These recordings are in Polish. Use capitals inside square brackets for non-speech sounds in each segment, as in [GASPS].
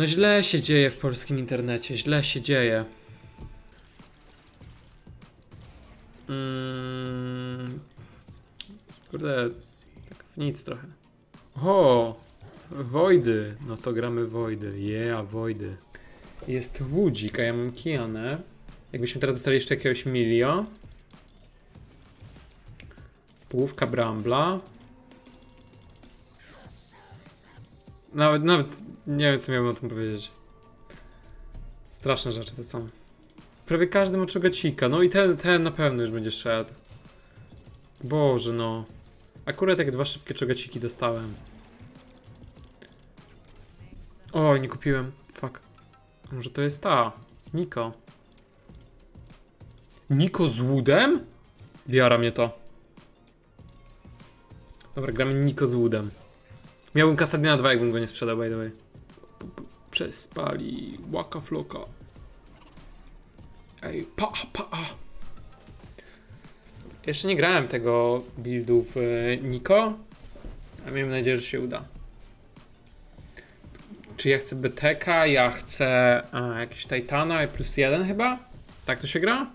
No źle się dzieje w polskim internecie, źle się dzieje. Mm, kurde, tak w nic trochę. O, Wojdy, no to gramy Wojdy, yeah, Wojdy. Jest Łudzik, a ja mam Kianę. Jakbyśmy teraz dostali jeszcze jakiegoś Milio. Połówka Brambla. Nawet, nawet nie wiem, co miałbym o tym powiedzieć. Straszne rzeczy to są. Prawie każdy ma czogacika. No i ten, ten na pewno już będzie szedł. Boże, no. Akurat jak dwa szybkie czogaciki dostałem. O, nie kupiłem. Fuck. A Może to jest ta. Niko. Niko z Woodem? Jara mnie to. Dobra, gramy Niko z Woodem. Miałbym Kasadina 2, jakbym go nie sprzedał, by the way. Przespali Waka Floka. Ej, pa, pa. Jeszcze nie grałem tego buildu w e, Niko, a miejmy nadzieję, że się uda. Czy ja chcę BTK? Ja chcę a, jakiś Titana plus jeden chyba? Tak to się gra?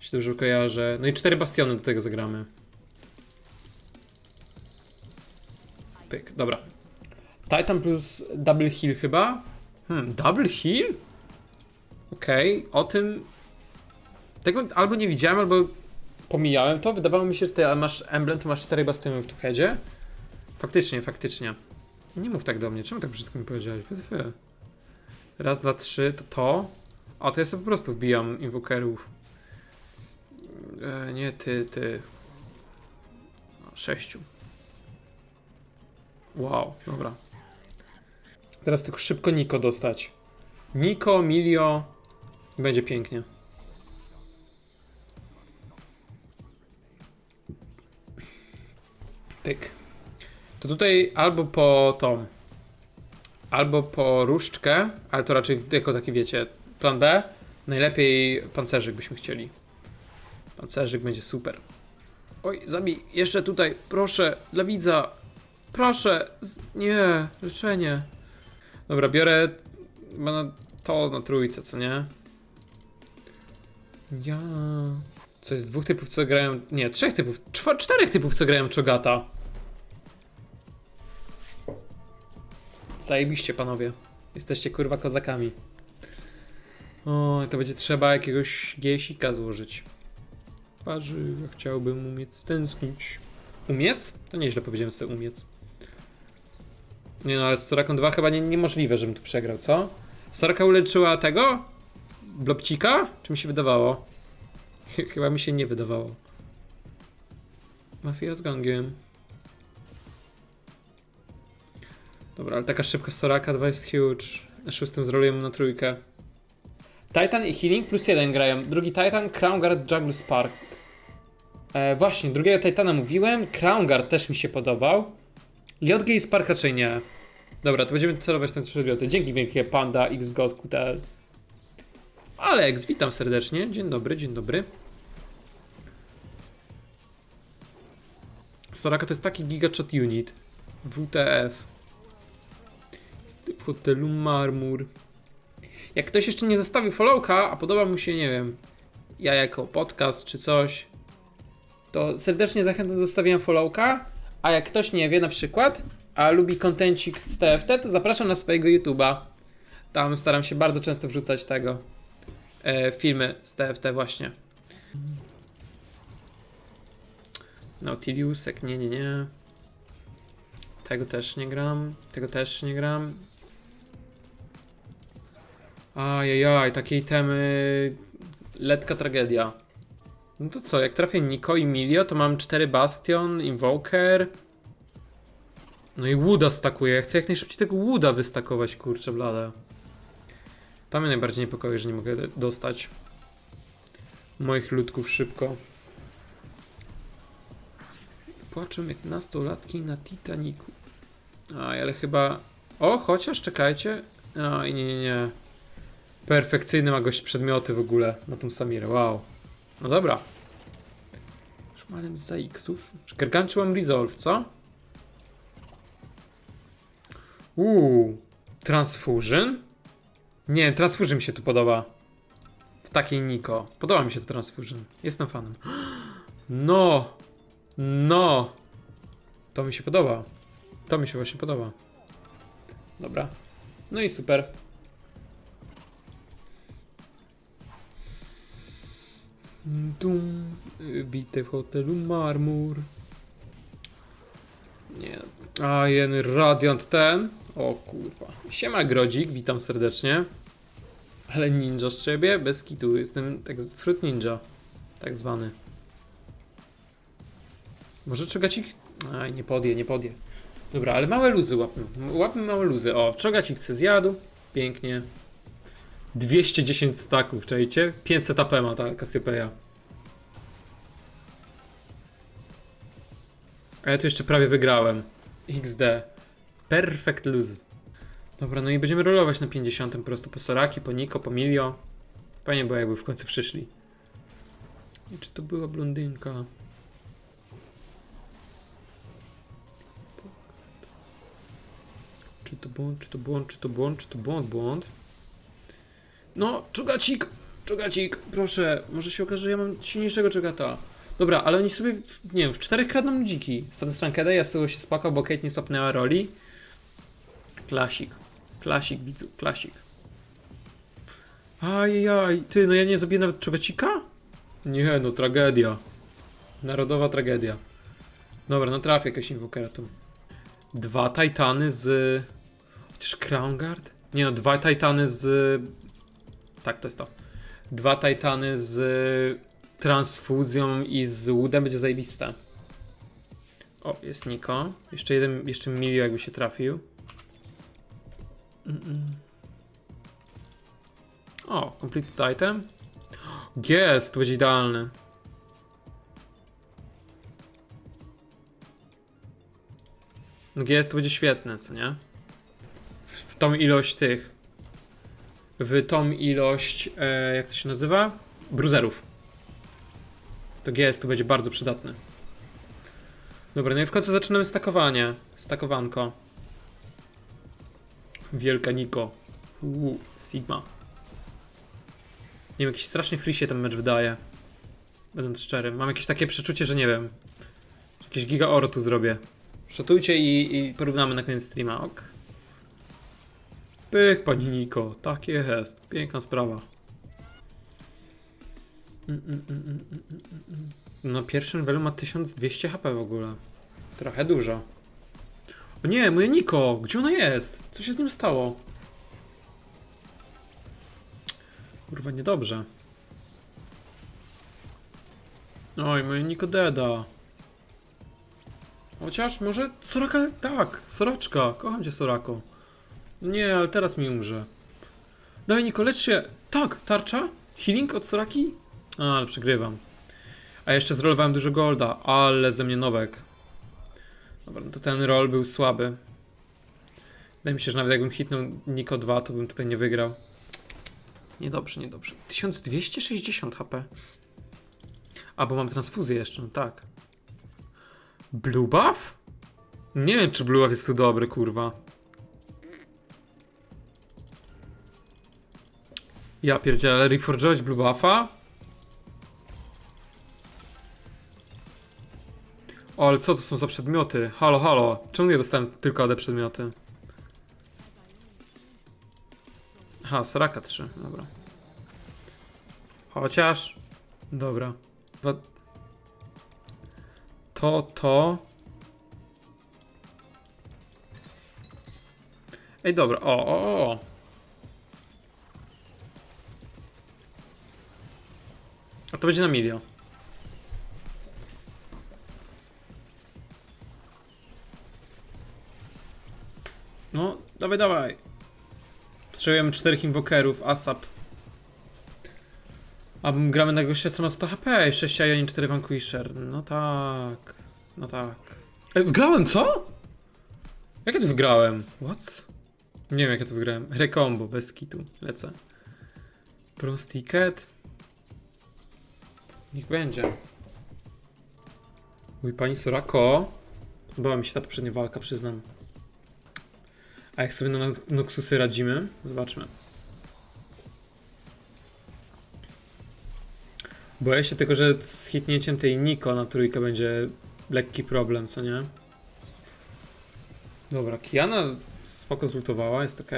Jeśli dobrze kojarzę. No i cztery bastiony do tego zagramy. Pyk, dobra. Titan plus double heal chyba? Hmm, double heal? Okej, o tym... Tego albo nie widziałem, albo pomijałem to. Wydawało mi się, że ty masz emblem, to masz cztery bastiony w tuheadzie. Faktycznie, faktycznie. Nie mów tak do mnie, czemu tak brzydko mi powiedziałeś? Wy. Raz, dwa, trzy, to to. A to ja sobie po prostu wbijam inwokerów. E, nie, ty, ty. Sześciu. Wow, dobra. Teraz tylko szybko Niko dostać. Niko, Milio. Będzie pięknie. Pyk. To tutaj albo po tą, albo po różdżkę, ale to raczej jako taki wiecie, plan B. Najlepiej pancerzyk byśmy chcieli. Pancerzyk będzie super. Oj, zabij, jeszcze tutaj, proszę, dla widza. Proszę, z... nie, leczenie. Dobra, biorę na to na trójce, co nie? Ja. Co jest dwóch typów, co grają. Nie, trzech typów. Czwa, czterech typów, co grają Czogata. Zajebiście, panowie. Jesteście kurwa kozakami. O, to będzie trzeba jakiegoś giesika złożyć. Warzywa chciałbym umieć stęsknić. Umiec? To nieźle powiedziałem sobie umiec. Nie no, ale z Soraką 2 chyba nie, niemożliwe, żebym tu przegrał, co? Soraka uleczyła tego? Blobcika? Czy mi się wydawało? Ch- Chyba mi się nie wydawało. Mafia z gangiem. Dobra, ale taka szybka Soraka 2 jest huge. Na szóstym zrolujemy na trójkę. Titan i Healing plus jeden grają. Drugi Titan, Crown Guard, Juggler Spark. E, właśnie, drugiego Titana mówiłem. Crown Guard też mi się podobał. JG i Spark raczej nie. Dobra, to będziemy celować ten przedmioty. Dzięki wielkie Panda X QTL. Alex, witam serdecznie. Dzień dobry, dzień dobry. Soraka to jest taki gigachat unit. WTF. W hotelu Marmur. Jak ktoś jeszcze nie zostawił followka, a podoba mu się, nie wiem, ja jako podcast czy coś, to serdecznie zachęcam do zostawienia followka. A jak ktoś nie wie na przykład, a lubi kontencik z TFT, to zapraszam na swojego YouTube'a. Tam staram się bardzo często wrzucać tego e, filmy z TFT właśnie. Nautiliusek, nie, nie, nie. Tego też nie gram, tego też nie gram. Ajajaj, takiej temy letka tragedia. No to co, jak trafię Niko i Milio, to mam 4 Bastion, Invoker. No i Wooda stakuję. Ja chcę jak najszybciej tego Wooda wystakować, kurczę blade. To mnie najbardziej niepokoi, że nie mogę dostać moich ludków szybko. Płaczą jak nastolatki na Titaniku. Aj, ale chyba... O, chociaż, czekajcie. Aj, nie, nie, nie. Perfekcyjny ma gość przedmioty w ogóle na tą Samirę, wow. No dobra. Szmalem z ZX-ów. Czy Gargantuan Resolve, co? Uuu. Transfusion? Nie, Transfusion mi się tu podoba. W takiej Niko. Podoba mi się to Transfusion. Jestem fanem. [GASPS] No! No! To mi się podoba. To mi się właśnie podoba. Dobra. No i super. Dum, bite w hotelu marmur. Nie. A, jeden radiant ten. O kurwa. Siema Grodzik, witam serdecznie. Ale ninja z ciebie? Bez kitu. Jestem tak fruit ninja. Tak zwany. Może czogacik? Aj, nie podje, nie podje. Dobra, ale małe luzy łapmy. Łapmy małe luzy. O, czogacik chce zjadł. Pięknie. 210 staków, czajcie? 500 AP ma ta Cassiopeia. A ja tu jeszcze prawie wygrałem. XD. Perfect lose. Dobra, no i będziemy rolować na 50 po prostu po Soraki, po Niko, po Milio. Fajnie było jakby w końcu przyszli. I czy to była blondynka? Czy to błąd, czy to błąd, czy to błąd, czy to błąd, błąd? No, czugacik! Czugacik, proszę, może się okaże, że ja mam silniejszego czugata. Dobra, ale oni sobie, w, nie wiem, w czterech kradną ludziki. Status Rankeda, ja sobie się spakał, bo Kate nie swapnęła roli. Klasik. Klasik, widzu, klasik. Ajajaj, ty, no ja nie zrobię nawet czugacika? Nie, no tragedia. Narodowa tragedia. Dobra, no trafię jakiegoś inwokera tu. Dwa Titany z... Chociaż Crown Guard? Nie no, dwa Titany z... Tak, to jest to. Dwa Titany z transfuzją i z łudem będzie zajebiste. O, jest Niko. Jeszcze jeden, jeszcze Milio jakby się trafił. O, complete item. Jest, to będzie idealny. No GS to będzie świetne, co nie? W, w tą ilość tych. W tą ilość, e, jak to się nazywa? Bruzerów. To GS tu będzie bardzo przydatny. Dobra, no i w końcu zaczynamy stakowanie. Stakowanko. Wielka Niko. Uuu, Sigma. Nie wiem, jakiś strasznie free się ten mecz wydaje. Będąc szczery. Mam jakieś takie przeczucie, że nie wiem. Jakieś giga oro tu zrobię. Szatujcie i, i porównamy na koniec streama, ok? Pyk, pani Niko. Tak jest. Piękna sprawa. Mm, mm, mm, mm. No pierwszy levelu ma 1200 HP w ogóle. Trochę dużo. O nie, moje Niko! Gdzie ona jest? Co się z nim stało? Kurwa, niedobrze. Oj, moje Niko Deda. Chociaż może Soraka... Tak, Soraczka. Kocham cię, Sorako. Nie, ale teraz mi umrze. Dawaj, Niko, lecz się. Tak, tarcza? Healing od Soraki? A, ale przegrywam. A jeszcze zrolowałem dużo golda, ale ze mnie nowek. Dobra, no to ten roll był słaby. Wydaje mi się, że nawet jakbym hitnął Niko 2, to bym tutaj nie wygrał. Niedobrze, niedobrze. 1260 HP. A, bo mam transfuzję jeszcze, no tak. Blue buff? Nie wiem, czy blue buff jest tu dobry, kurwa. Ja pierdzielę, reforge'ować blue buffa? O, ale co to są za przedmioty? Halo, halo. Czemu ja dostałem tylko ode przedmioty? Aha, Soraka 3, dobra. Chociaż... Dobra. Dwa... To, to... Ej, dobra, o, o, o. A to będzie na milion. Dawaj, dawaj. Potrzebujemy czterech inwokerów, ASAP. A gramy na gościa, co ma 100 HP, 6 Ion 4 Vanquisher. No tak. No tak. Ej, wygrałem, co? Jak ja to wygrałem? What? Nie wiem, jak ja to wygrałem. Recombo, bez kitu. Lecę. Bronze. Niech będzie. Mój pani Sorako. Podobała mi się ta poprzednia walka, przyznam. A jak sobie na Nox- Noxusy radzimy? Zobaczmy. Boję się tylko, że z hitnięciem tej Niko na trójkę będzie lekki problem, co nie? Dobra, Kiana spoko zultowała, jest ok.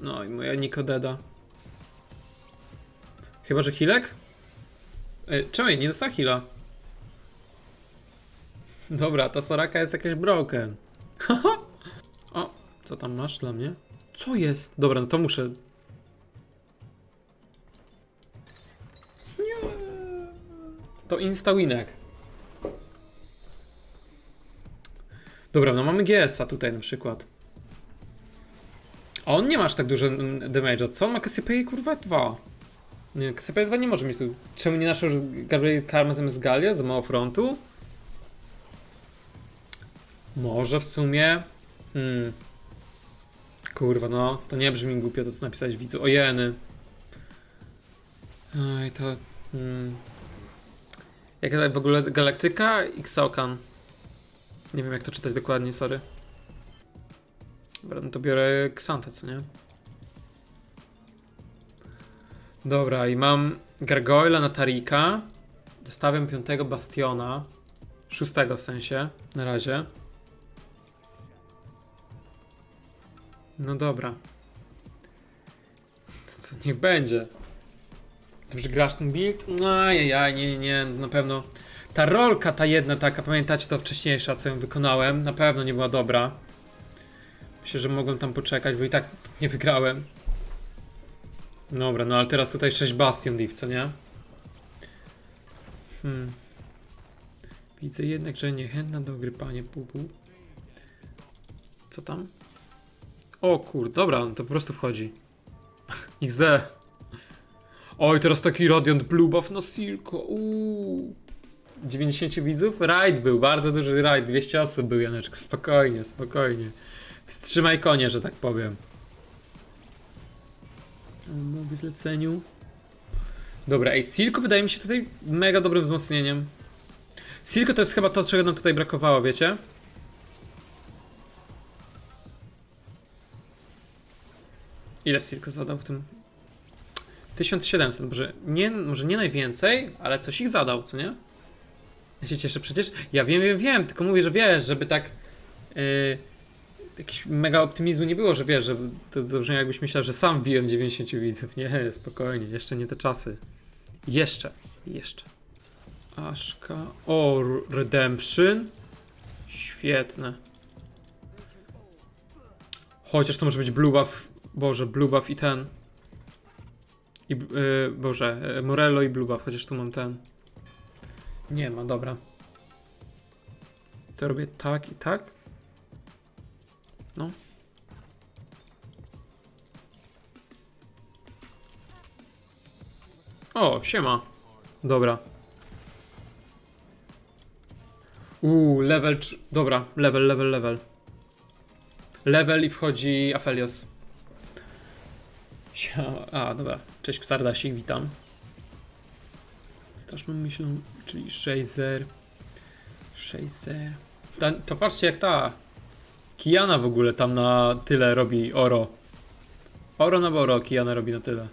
No i moja Niko deda. Chyba, że Hilek? E, czemu nie dostała Hila? Dobra, ta Soraka jest jakaś broken. o, [LAUGHS] co tam masz dla mnie? Co jest? Dobra, no to muszę. Nie. To insta-winek. Dobra, no mamy GS-a tutaj na przykład. A on nie ma aż tak dużo mm, damage'a. Co? On ma Cassiopeia kurwa 2. Nie, Cassiopeia 2 nie może mieć tu. Czemu nie naszą Gabriel Karma zamiast Galia? Za mało frontu? Może w sumie. Hmm. Kurwa, no. To nie brzmi głupio to, co napisałeś widzu. Ojeny. Oj, to. Hmm. Jaka tak w ogóle galaktyka? Xokan. Nie wiem, jak to czytać dokładnie, sorry. Dobra, no to biorę Ksantę, co nie? Dobra, i mam Gargoyla na Tarika. Dostawiam piątego Bastiona. Szóstego w sensie, na razie. No dobra. Co, niech będzie. Dobrze grasz ten build? No ajajaj, nie, nie, nie, na pewno. Ta rolka, ta jedna taka, pamiętacie to wcześniejsza, co ją wykonałem? Na pewno nie była dobra. Myślę, że mogłem tam poczekać, bo i tak nie wygrałem. Dobra, no ale teraz tutaj 6 Bastion Div, co nie? Hmm. Widzę jednak, że niechętna do gry panie. Co tam? O kur, dobra, no to po prostu wchodzi. XD. Oj, teraz taki Radiant Blue buff na Silko. Uuu. 90 widzów? Raid był, bardzo duży raid. 200 osób był, Janeczko. Spokojnie, spokojnie. Wstrzymaj konie, że tak powiem. Mówię zleceniu. Dobra, ej, Silko wydaje mi się tutaj mega dobrym wzmocnieniem. Silko to jest chyba to, czego nam tutaj brakowało, wiecie? Ile Silko zadał w tym? 1700, może nie, może nie najwięcej, ale coś ich zadał, co nie? Ja się cieszę, przecież ja wiem, wiem, wiem, tylko mówię, że wiesz, żeby tak yy, jakiś mega optymizmu nie było, że wiesz, że to zabrzmi jakbyś myślał, że sam wbiłem 90 widzów. Nie, [LAUGHS] spokojnie, jeszcze nie te czasy. Jeszcze, jeszcze. Aszka. O, Redemption. Świetne. Chociaż to może być Blue Buff. Boże, Blue Buff i ten. I, yy, Boże, yy, Morello i Blue Buff, chociaż tu mam ten. Nie ma, dobra. To robię tak i tak. No. O, siema. Dobra. Uuu, level. Dobra, level, level, level. Level i wchodzi Aphelios. Sia- A, dobra. Cześć Ksardasik, witam. Straszną myślą, czyli Shazer. Shazer. Ta, to patrzcie jak ta. Kiana w ogóle tam na tyle robi oro. Oro na boro, Kiana robi na tyle.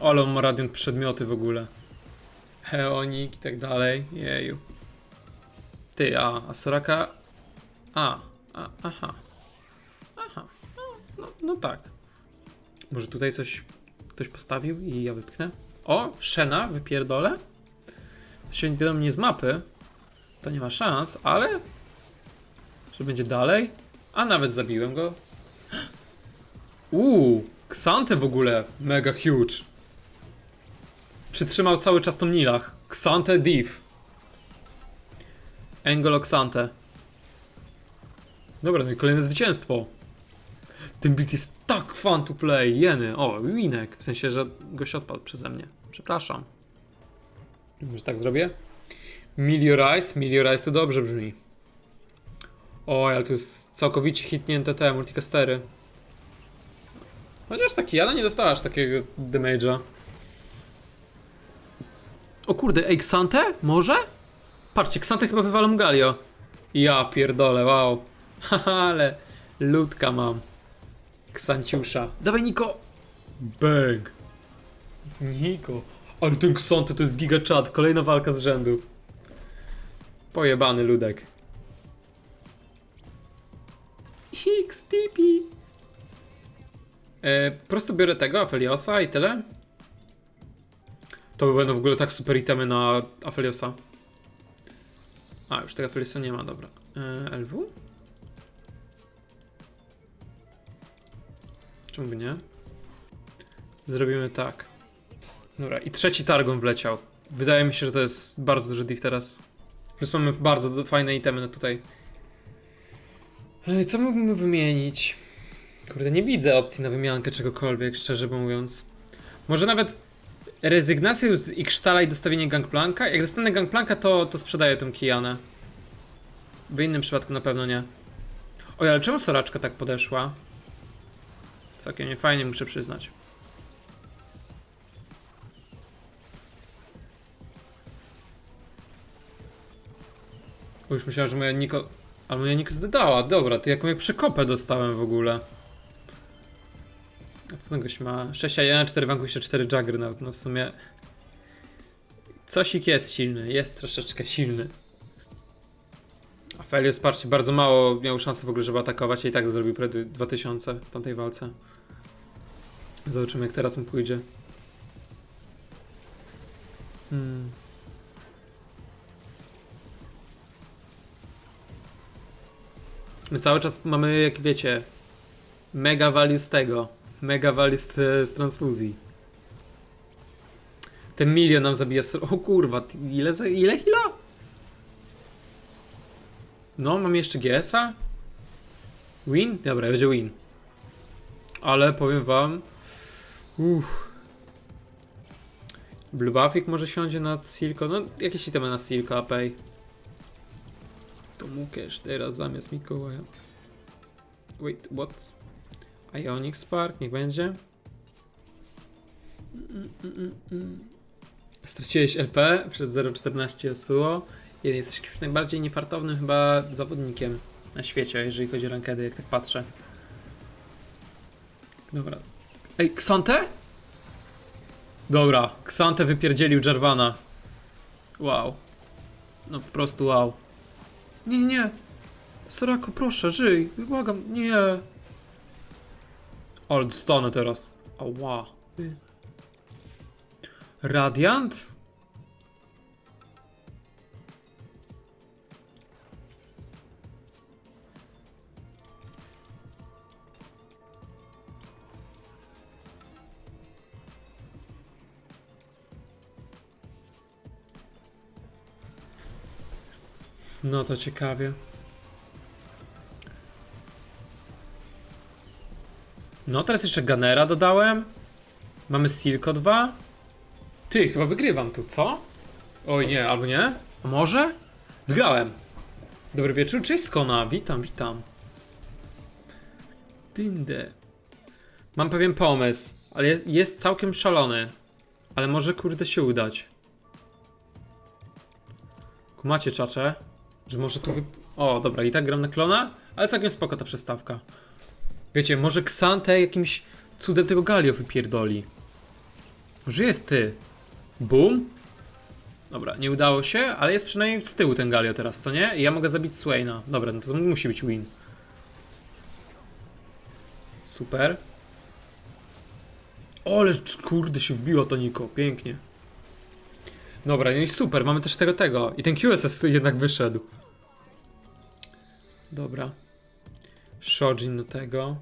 Ale on ma radiant przedmioty w ogóle. Heonik i tak dalej. Jeju. Ty, a, a Soraka. A, a, aha. Aha. No, no, no tak. Może tutaj coś ktoś postawił i ja wypchnę? O, Shena, wypierdolę? To się wiadomo nie z mapy. To nie ma szans, ale. Że będzie dalej. A nawet zabiłem go. [GASPS] Uuu, Ksantę w ogóle. Mega huge. Przytrzymał cały czas tą Nilach. Ksantę Div. Engolo Ksantę. Dobra, no i kolejne zwycięstwo. Ten beat jest tak fun to play. Jeny. O, winek. W sensie, że gość odpadł przeze mnie. Przepraszam. Może tak zrobię? Meliorize? Meliorize to dobrze brzmi. O, ale to jest całkowicie hitnięte te multicastery. Chociaż taki, Jana nie dostała aż takiego damage'a. O kurde, Exante? Może? Patrzcie, Ksantę chyba wywalam Galio. Ja pierdolę, wow. Haha, [LAUGHS] ale ludka mam. Ksanciusza. Dawaj, Niko. Bang. Niko. Ale ten Ksantę to jest giga chat. Kolejna walka z rzędu. Pojebany ludek. X, pipi. E, po prostu biorę tego, Afeliosa i tyle. To będą w ogóle tak super itemy na Afeliosa. A, już tego Afeliosa nie ma, dobra. E, LW? Czemu by nie? Zrobimy tak. Dobra, i trzeci Targon wleciał. Wydaje mi się, że to jest bardzo duży diff teraz. Plus mamy bardzo fajne itemy tutaj. Co mógłbym wymienić? Kurde, nie widzę opcji na wymiankę czegokolwiek, szczerze mówiąc. Może nawet rezygnację z Iksztala i dostawienie Gangplanka? Jak dostanę Gangplanka, to, to sprzedaję tą Kijanę. W innym przypadku na pewno nie. Oj, ale czemu Soraczka tak podeszła? Całkiem nie fajnie, muszę przyznać. Bo już myślałem, że moja Niko... Ale moja Niko zdedała. Dobra, to jaką jak przekopę dostałem w ogóle. A co ma? 6 1 4 Vanquish, 4 Juggernaut. No w sumie... Cosik jest silny, jest troszeczkę silny. A Felius, patrzcie, bardzo mało miał szansy w ogóle, żeby atakować, i tak zrobił prawie 2000 w tamtej walce. Zobaczymy, jak teraz mu pójdzie. Hmm. My cały czas mamy, jak wiecie, mega value z tego. Mega value z, z transfuzji. Ten milion nam zabija. O kurwa, ile, za, ile chwila? No, mam jeszcze GS-a. Win? Dobra, będzie win. Ale powiem wam. Uff. Blue Buffik może siądzie na Silko. No, jakieś itemy na Silko, Apej. To Mukesz teraz zamiast Mikołaja. Wait, what? Ionic Spark, niech będzie. Mm. Straciłeś LP przez 0,14 SUO. Jesteś najbardziej niefartownym chyba zawodnikiem na świecie, jeżeli chodzi o rankedy, jak tak patrzę. Dobra. Ej, Ksante? Dobra, Ksante wypierdzielił Jarvana. Wow. No po prostu wow. Nie, nie. Sorako, proszę, żyj. Błagam, nie. Ale dostanę teraz. Ała. Radiant? No to ciekawie. No teraz jeszcze Gunnera dodałem. Mamy Silko 2. Ty, chyba wygrywam tu, co? Oj nie, albo nie? A może? Wygrałem. Dobry wieczór, cześć Skona, witam, witam. Dyndę. Mam pewien pomysł, ale jest, jest całkiem szalony. Ale może kurde się udać. Kumacie czacze? Że może tu wy... O, dobra, i tak gram na klona, ale całkiem spoko ta przestawka. Wiecie, może Ksantę jakimś cudem tego Galio wypierdoli. Może jest ty. Boom. Dobra, nie udało się, ale jest przynajmniej z tyłu ten Galio teraz, co nie? I ja mogę zabić Swaina. Dobra, no to musi być win. Super. O, ale kurde się wbiło to Niko, pięknie. Dobra, no i super, mamy też tego, tego. I ten QSS jednak wyszedł. Dobra. Shojin do tego.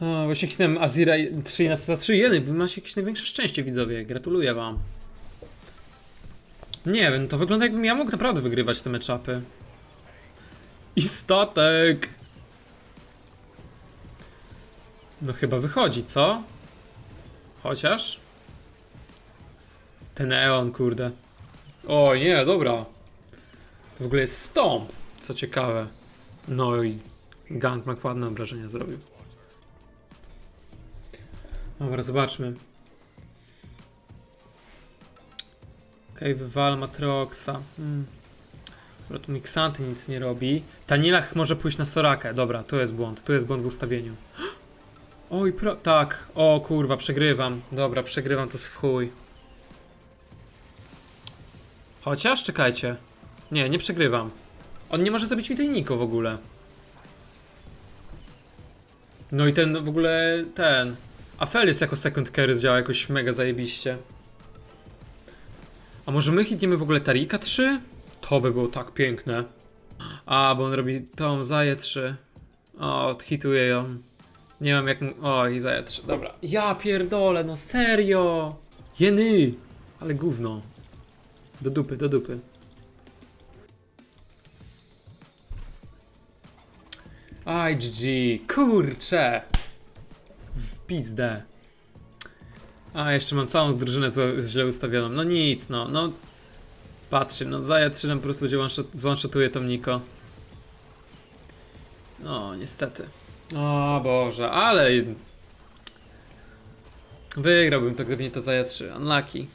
O, właśnie hitnąłem Azira 3 na 3 jeny. Wy macie jakieś największe szczęście, widzowie. Gratuluję wam. Nie wiem, to wygląda jakbym ja mógł naprawdę wygrywać te meczapy. I statek! No chyba wychodzi, co? Chociaż? Ten Eon, kurde. O nie, dobra. To w ogóle jest stąp, co ciekawe. No i Gang ma ładne obrażenia zrobił. Dobra, zobaczmy. Okej, wywal Matroxa. Hmm. Dobra, tu Mixanty nic nie robi. Tanilach może pójść na Sorakę. Dobra, tu jest błąd. Tu jest błąd w ustawieniu. [GASPS] Oj, pro... Tak. O kurwa, przegrywam. Dobra, przegrywam, to w chuj. Chociaż, czekajcie. Nie, nie przegrywam. On nie może zabić mi tej Niko w ogóle. No i ten w ogóle, ten... Aphelios jako second carry działa jakoś mega zajebiście. A może my hitniemy w ogóle Tarika 3? To by było tak piękne. A, bo on robi tą Zaję 3. O, hituję ją. Nie mam jak mu... Oj, Zaję 3, dobra. Ja pierdolę, no serio! Jeny! Ale gówno. Do dupy, do dupy. Aj, GG, kurcze! W pizdę. A, jeszcze mam całą drużynę źle ustawioną. No nic, no, no. Patrzcie, no Zaja 3 nam po prostu będzie zone-shotuje tą Niko. No, niestety. O Boże, ale... Wygrałbym to, gdyby nie to Zaja 3. Unlucky.